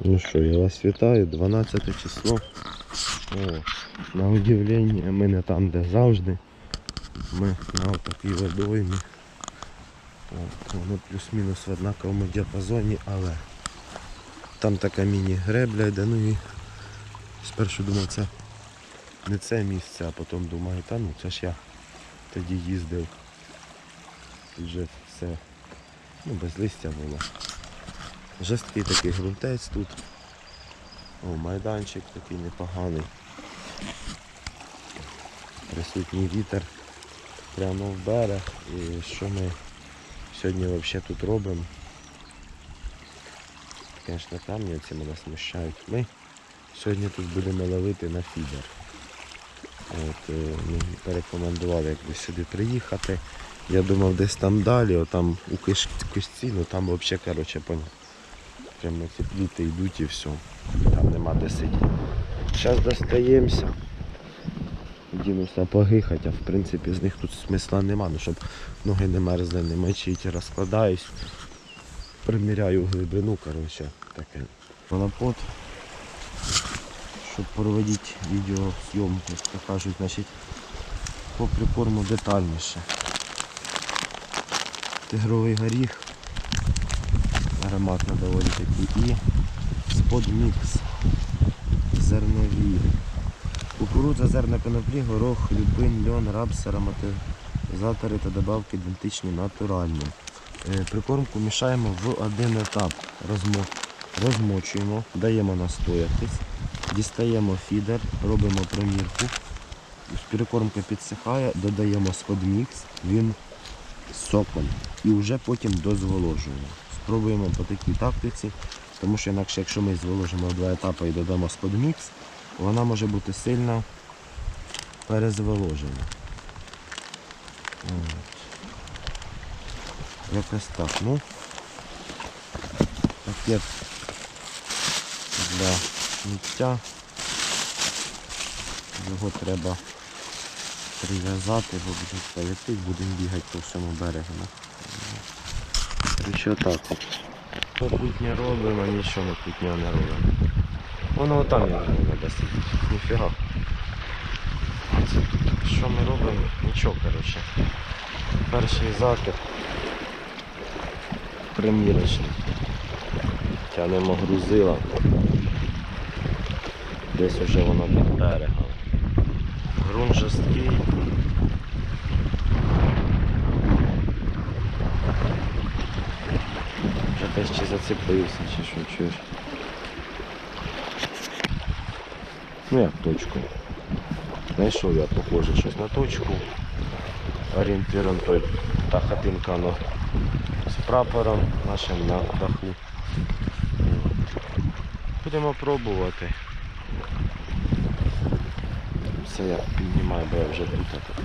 Ну що, я вас вітаю, 12 число. О, на удивлення, ми не там, де завжди. Ми на отакій водоймі. От, воно плюс-мінус в однаковому діапазоні, але там така міні-гребля йде, ну і спершу думав це не це місце, а потім думаю, та ну це ж я тоді їздив. Тут вже все ну, без листя було. Жорсткий такий ґрунтець тут. О, майданчик такий непоганий. Присутній вітер прямо в берег. І що ми сьогодні взагалі тут робимо? Звісно, камні ці мене смущають. Ми сьогодні тут будемо ловити на фідер. От, мені порекомендували якби сюди приїхати. Я думав десь там далі, отам у киш- кишці, ну там взагалі, коротше, поняв. Прямо ці пліти йдуть і все. Там нема де сидіти. Зараз достаємося. Діну сапоги, хоча в принципі з них тут смисла нема, ну щоб ноги не мерзли, не мочить, розкладаюсь. Приміряю глибину, коротше, таке. Монопод. Щоб проводити відеозйомку, як кажуть, значить, по прикорму детальніше. Тигровий горіх. Ароматно доволі такий. І сподмікс. Зернові. Кукурудза, зерна коноплі, горох, любин, льон, рапс, ароматизатори та добавки ідентичні натуральні. Е, Прикормку мішаємо в один етап. Розмо... Розмочуємо, даємо настоятись, дістаємо фідер, робимо промірку. Прикормка підсихає, додаємо сподмікс, він соком. І вже потім дозволожуємо. Спробуємо по такій тактиці, тому що інакше, якщо ми зволожимо два етапи і додамо сподмікс, вона може бути сильно перезволожена. От. Якось так. Ну, пакет для сміття. Його треба прив'язати, бо буде полетить, будемо бігати по всьому берегу. Отак от. Попутнє робимо, нічого ми путнього не робимо. Воно отам я треба сидіти. Ніфіга. Що ми робимо? Нічого, коротше. Перший закид. Примірочний. Тянемо грузила. Десь уже воно під берегом. Грунт жорсткий. Вже десь чи зацепився, чи що чуєш. Ну як точку. Знайшов я похоже щось на точку. Орієнтиром той та хатинка ну, з прапором нашим на даху. Будемо пробувати. Все я піднімаю, бо я вже тут.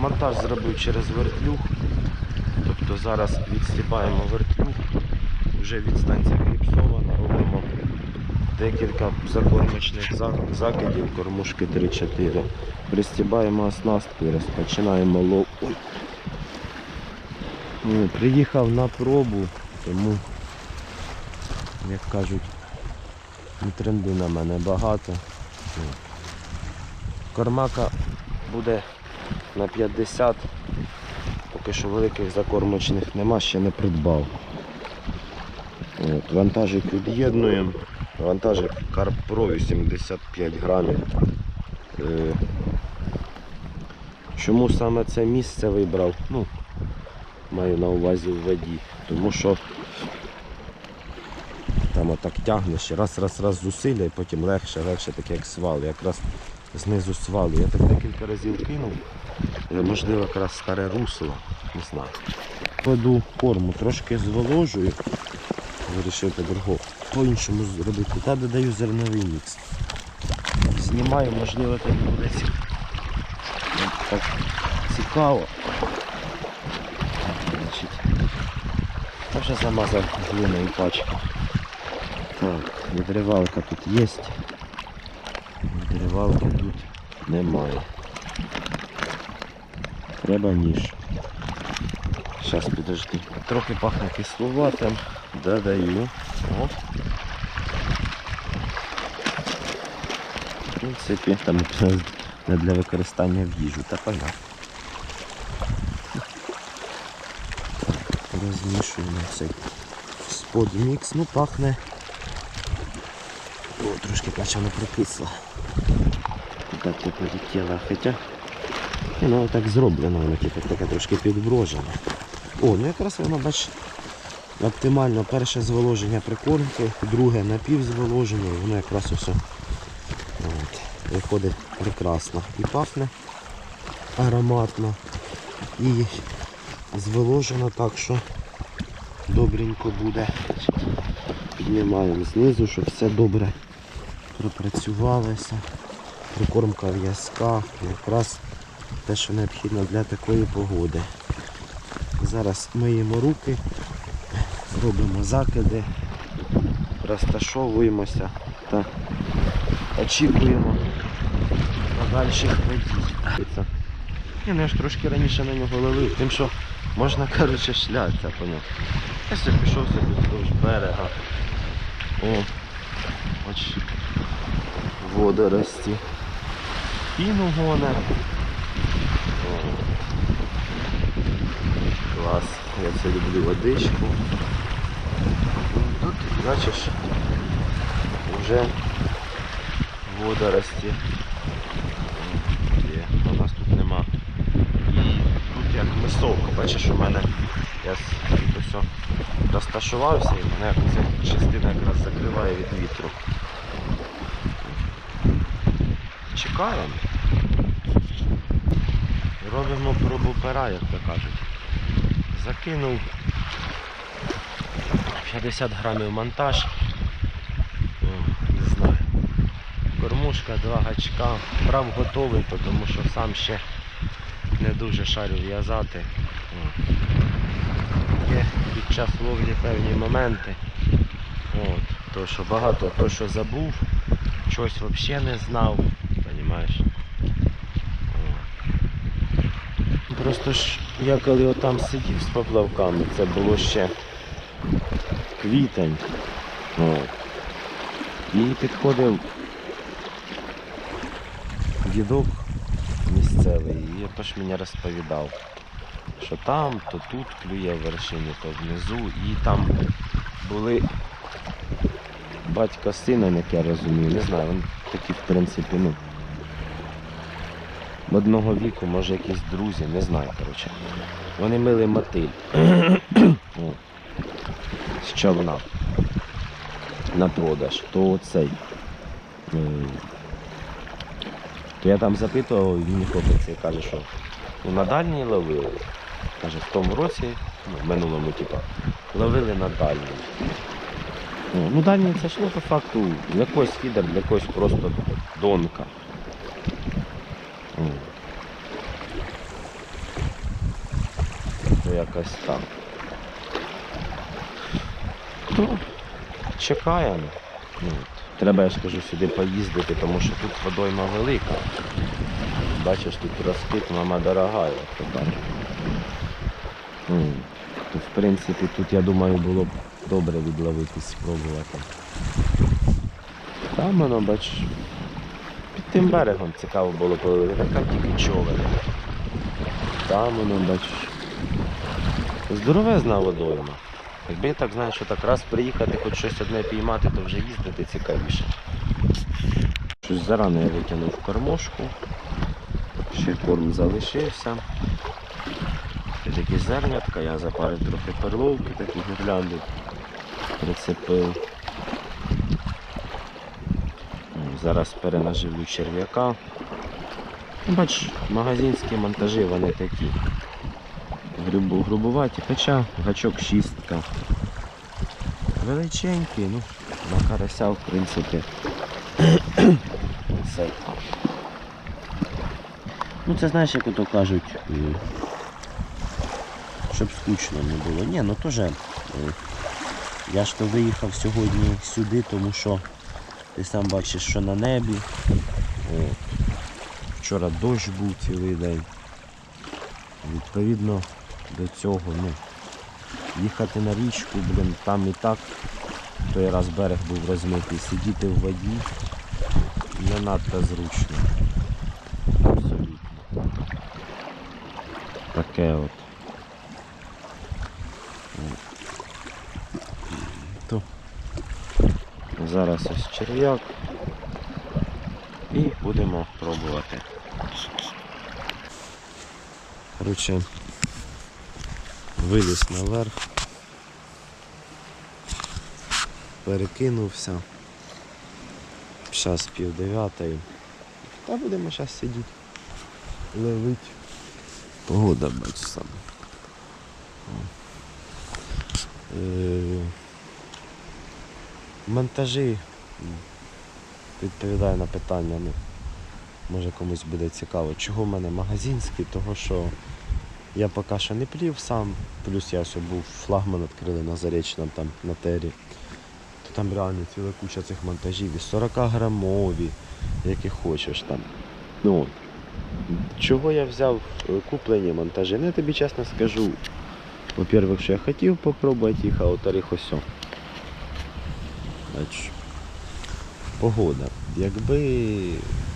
Монтаж зробив через вертлюг. Тобто зараз відстібаємо вертлюг, вже відстанція кліпсована, робимо декілька закормочних закидів, кормушки 3-4. Пристібаємо оснастку і розпочинаємо лов. Ой. Ну, Приїхав на пробу, тому, як кажуть, не тренди на мене багато. Кормака буде на 50. Поки що великих закормочних нема, ще не придбав. От, вантажик від'єднуємо. Вантажик Carp Pro 85 грамів. Е, Чому саме це місце вибрав? Ну, маю на увазі в воді. Тому що там отак тягнеш, раз, раз, раз зусилля і потім легше, легше, таке як свал. Якраз знизу свалу. Я так декілька разів кинув. Е, Можливо, якраз старе русло, не знаю. Кладу форму, трошки зволожую. Вирішив по-другому. По-іншому зробити. Та додаю зерновий мікс. Знімаю, можливо, тобі буде так цікаво. Я вже замазав глиною пачку. Так, відривалка тут є. Відривалки тут немає. Треба ніж. Зараз подожди, Трохи пахне кисловатим. Додаю. О. В принципі, там не для використання в їжу, та понятно. Розмішуємо цей сподмікс, ну пахне. О, трошки не прокисла. Так типу летіло, хоча ну так зроблено, воно типу таке трошки підброжене. О, ну якраз воно бач оптимально перше зволоження прикормки, друге напівзволоження, і воно якраз усе от, виходить прекрасно. І пахне ароматно. І зволожено так, що добренько буде. Піднімаємо знизу, щоб все добре пропрацювалося. Прикормка в'язка, якраз те, що необхідно для такої погоди. Зараз миємо руки, робимо закиди, розташовуємося та очікуємо подальших подій. Ні, ну я ж трошки раніше на нього ловив, тим що можна коротше шлятися по ньому. Я собі пішов собі вздовж берега. О, ось водорості. Піну гоне. О, Клас. Я це люблю водичку. Тут, бачиш, вже водорості. Є. У нас тут нема. І тут як мисовка, бачиш, у мене я тут ось розташувався і мене ця частина якраз закриває від вітру. Чекаємо. Робимо пробу пера, як то кажуть. Закинув 50 грамів монтаж. Не знаю. Кормушка, два гачка. Прав готовий, тому що сам ще не дуже шарю в'язати. Є під час ловлі певні моменти. От, то, що багато, то, що забув, щось взагалі не знав. Понімаєш? О. Просто ж я коли отам сидів з поплавками, це було ще квітень. От. І підходив дідок місцевий, і отож мені розповідав, що там, то тут клює в вершині, то внизу, і там були батько з сином, як я розумію, не знаю, вони такі, в принципі, ну. Одного віку, може якісь друзі, не знаю, коротше. Вони мили мотиль з човна на продаж, то оцей. То я там запитував, мені хлопець і каже, що ну, на дальній ловили. Каже, в тому році, ну, в минулому, типа, ловили на дальній. Ну, дальній це ж ну, по факту для когось фідер, для когось просто донка. То якось так. Ну, чекаємо. Ну. Треба, я ж кажу, сюди поїздити, тому що тут водойма велика. Бачиш, тут розкид, мама дорога, як. Ну, то, в принципі, тут, я думаю, було б добре відловитись, спробувати. Там воно, бачиш, тим берегом цікаво було половити, там тільки човен. Там воно, бачиш. Здоровезна водойма. Якби я так знаю, що так раз приїхати, хоч щось одне піймати, то вже їздити цікавіше. Щось зарано я витягнув кормошку. Ще корм залишився. Ще такі зернятка, я запарив трохи перловки, такі гірлянди прицепив. Зараз перенаживлю черв'яка. Бач, магазинські монтажі вони такі. Грубу, грубуваті, хоча гачок шістка. Величенький, ну, на карася в принципі. Ну це знаєш, як ото кажуть, е, щоб скучно не було. Ні, ну теж. е, Я ж то виїхав сьогодні сюди, тому що ти сам бачиш, що на небі. О, вчора дощ був цілий день. Відповідно до цього, ну, їхати на річку, блін, там і так той раз берег був розмитий, сидіти в воді не надто зручно. Абсолютно. Таке от. Зараз ось черв'як. І будемо пробувати. Коротше, виліз наверх. Перекинувся. Зараз пів дев'ятої. Та будемо зараз сидіти. Ловить. Погода бач сам. Монтажі відповідаю на питання. Ну, може комусь буде цікаво. Чого в мене магазинський? Того що я поки що не плів сам, плюс я ось був флагман відкрили на Заречному там на тері. То там реально ціла куча цих монтажів, і 40 грамові, які хочеш там. Ну, чого я взяв е, куплені монтажі? Ну, я тобі чесно скажу. Во-первых, що я хотів попробувати їх, а во-вторых, ось. Бачиш. Погода. Якби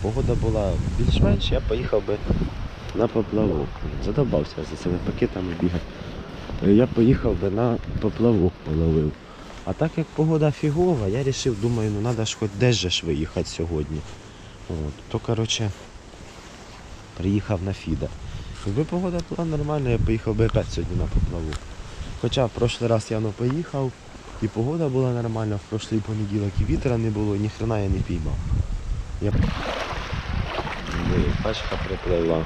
погода була більш-менш, я поїхав би на поплавок. Задобався за цими пакетами бігати. Я поїхав би на поплавок половив. А так як погода фігова, я вирішив, думаю, ну треба ж хоч десь же ж виїхати сьогодні. От. То коротше приїхав на Фіда. Якби погода була нормальна, я поїхав би опять сьогодні на поплавок. Хоча в прошлий раз я ну, поїхав, і погода була нормальна, в прошлий понеділок і вітра не було, і ніхрена я не піймав. Я... Качка припливла.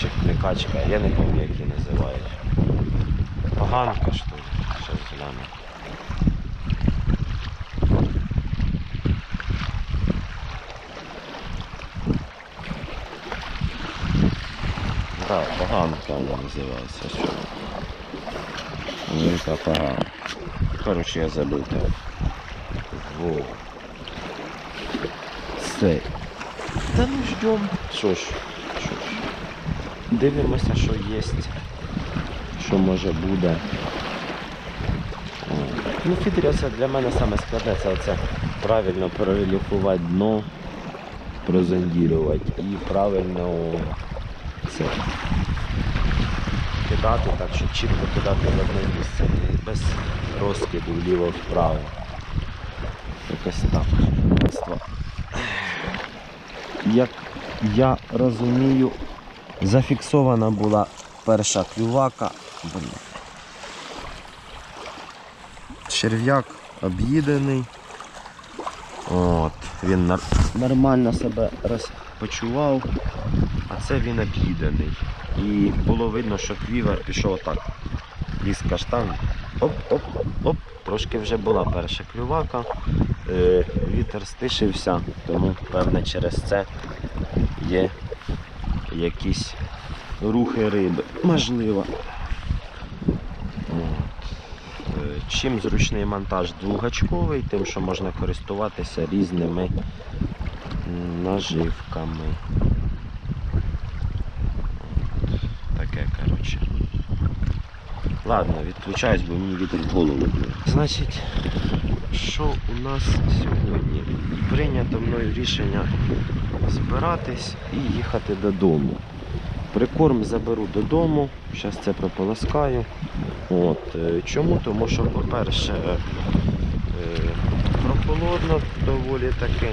Чи не качка, я не пам'ятаю, як її називають. Поганка, що ли? Щось гляну. Так, поганка вона називається. Велика поганка. Коротше, я забув так. Во. Все. Та ну ждем. Що ж, що ж. Дивимося, що є. Що може буде. Ну, фідеря це для мене саме складне, це оце правильно прореліфувати дно, прозондірувати і правильно це кидати так, щоб чітко кидати в одне місце, не без розкиду вліво-вправо. Якось так. Як я розумію, зафіксована була перша клювака. Блін. Черв'як об'їдений. От, він нормально себе розпочував, а це він об'їдений. І було видно, що квівер пішов отак. Із каштан. Оп-оп-оп. Трошки вже була перша клювака. Е, вітер стишився, тому певне через це є якісь рухи риби. Можливо. Е, Чим зручний монтаж двогачковий, тим, що можна користуватися різними наживками. Таке, коротше. Ладно, відключаюсь, бо мені вітер в голову. Значить, що у нас сьогодні? Прийнято мною рішення збиратись і їхати додому. Прикорм заберу додому, зараз це прополоскаю. От. е, Чому? Тому що, по-перше, е, прохолодно доволі таки.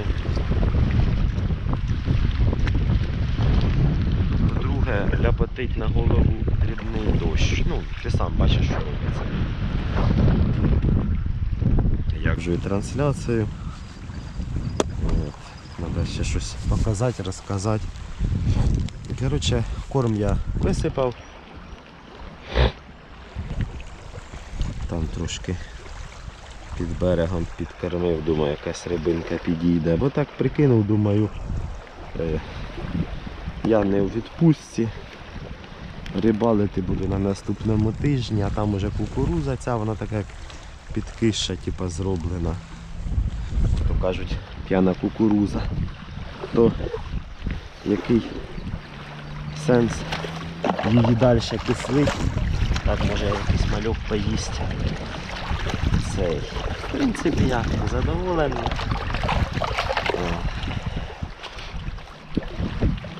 Ляпотить на голову дрібний дощ. Ну, ти сам бачиш, що робиться. Як же і трансляцію. От. Треба ще щось показати, розказати. Коротше, корм я висипав. Там трошки під берегом підкормив, думаю, якась рибинка підійде. Бо так прикинув, думаю, е, я не у відпустці. Рибалити буду на наступному тижні, а там уже кукуруза ця, вона така як підкища, типа зроблена. То кажуть, п'яна кукуруза. То який сенс її далі кислить. Так може якийсь малюк поїсть. Цей. В принципі, я задоволений.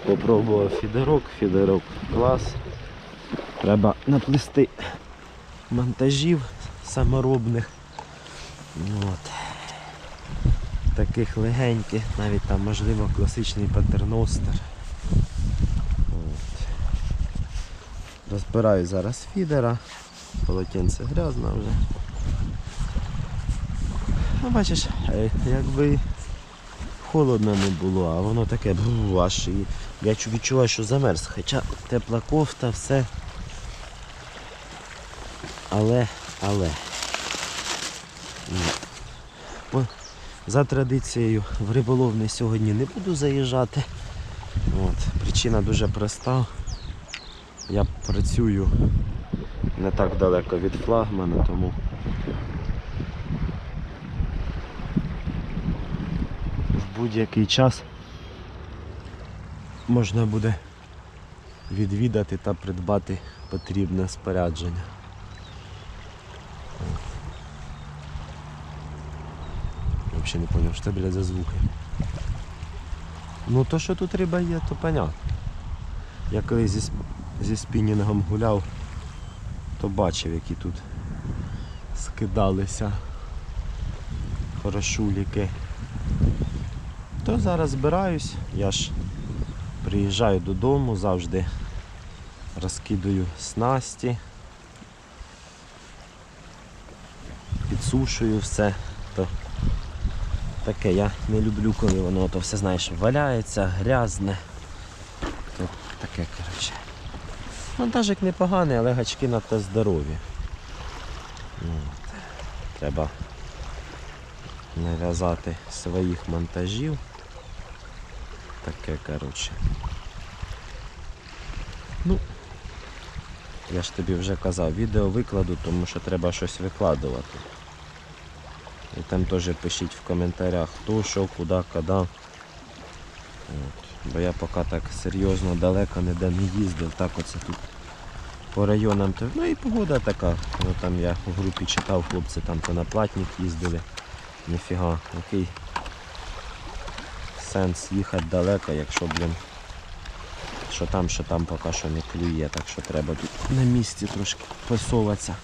Попробував фідерок, фідерок клас. Треба наплести монтажів саморобних. От. Таких легеньких, навіть там можливо класичний патерностер. Розбираю зараз фідера, полотенце грязне вже. Ну бачиш, е, якби холодно не було, а воно таке бру, аж і я відчуваю, що замерз. Хоча тепла кофта, все. Але, але. По- За традицією в риболовний сьогодні не буду заїжджати. От. Причина дуже проста. Я працюю не так далеко від флагмана, тому будь-який час можна буде відвідати та придбати потрібне спорядження. Взагалі не зрозумів, що це блядь, за звуки. Ну то, що тут риба є, то понятно. Я коли зі, зі спінінгом гуляв, то бачив, які тут скидалися хорошуліки. То зараз збираюсь, я ж приїжджаю додому, завжди розкидаю снасті, підсушую все. То таке я не люблю, коли воно то все знаєш, валяється, грязне. То таке, коротше. Монтажик непоганий, але гачки надто здорові. Ну. Треба нав'язати своїх монтажів. Таке, коротше. Ну, я ж тобі вже казав, відео викладу, тому що треба щось викладувати. І там теж пишіть в коментарях, хто, що, куди, коли. От. Бо я поки так серйозно далеко ніде не їздив, так оце тут по районам. Ну і погода така. Ну, там я в групі читав, хлопці там то на платник їздили. Ніфіга, який сенс їхати далеко, якщо, блін, що там, що там поки що не клює, так що треба тут на місці трошки посоватися.